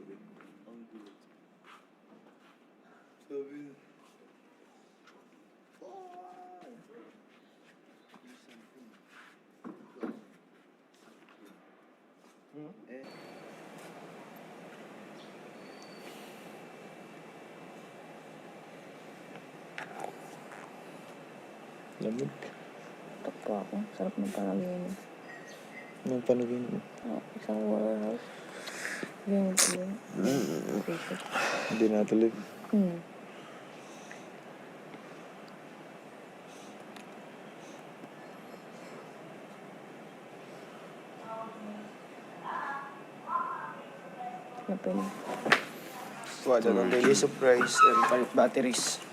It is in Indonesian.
tabii. Angulo. Tabii. Hı? Evet. Lamig. Ito po ako. Sarap ng panaginip. Ng panaginip? Oh, isang wala house. Yung, yung, yung paper. Hindi natuloy. Hmm. Napin. Wala ng daily supplies and batteries.